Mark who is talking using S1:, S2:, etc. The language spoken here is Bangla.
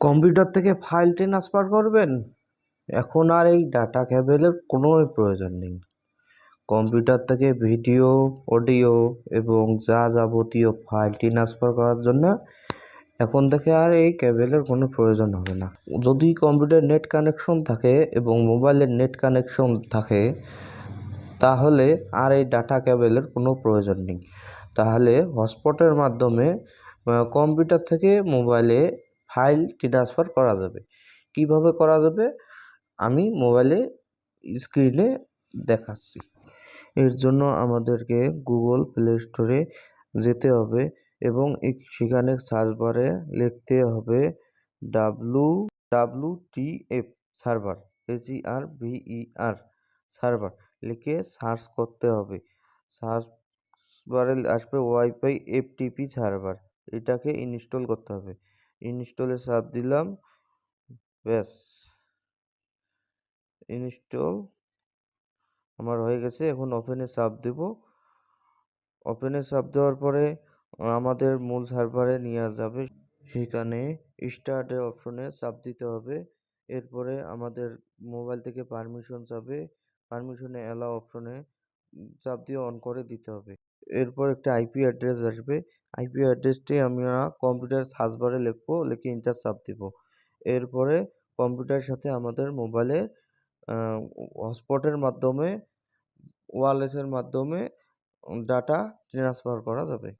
S1: কম্পিউটার থেকে ফাইল ট্রান্সফার করবেন? এখন আর এই ডাটা কেবেলের কোনোই প্রয়োজন নেই। কম্পিউটার থেকে ভিডিও, অডিও এবং যা যাবতীয় ফাইল ট্রান্সফার করার জন্য এখন থেকে আর এই কেবেলের কোনো প্রয়োজন হবে না। যদি কম্পিউটার নেট কানেকশন থাকে এবং মোবাইলের নেট কানেকশন থাকে, তাহলে আর এই ডাটা কেবেলের কোনো প্রয়োজন নেই। তাহলে হটস্পটের মাধ্যমে কম্পিউটার থেকে মোবাইলে ফাইল ট্রান্সফার করা যাবে। কীভাবে করা যাবে? আমি মোবাইলে স্ক্রিনে দেখাচ্ছি। এর জন্য আমাদেরকে গুগল প্লে স্টোরে যেতে হবে এবং সেখানে সার্চ বারে লিখতে হবে W W F server E R V E R server. লিখে সার্চ করতে হবে। সার্চ বারে আসবে ওয়াইফাই এফটিপি সার্ভার। এটাকে ইনস্টল করতে হবে। ইনস্টলে চাপ দিলাম। ব্যাস। ইনস্টল আমার হয়ে গেছে। এখন ওপেনে চাপ দেব। ওপেনে চাপ দেওয়ার পরে আমাদের মূল সার্ভারে নিয়ে যাবে। সেখানে স্টার্টে অপশনে চাপ দিতে হবে। এরপরে আমাদের মোবাইল থেকে পারমিশন চাবে। পারমিশনে অ্যালাও অপশনে চাপ দিয়ে অন করে দিতে হবে। এরপর একটা আইপি অ্যাড্রেস আসবে। আইপি অ্যাড্রেসটি আমরা কম্পিউটার সার্চ বারে লিখব, লিখে ইন্টার চাপ দিব। এরপরে কম্পিউটারের সাথে আমাদের মোবাইলে হটস্পটের মাধ্যমে ওয়্যারলেসের মাধ্যমে ডাটা ট্রান্সফার করা যাবে।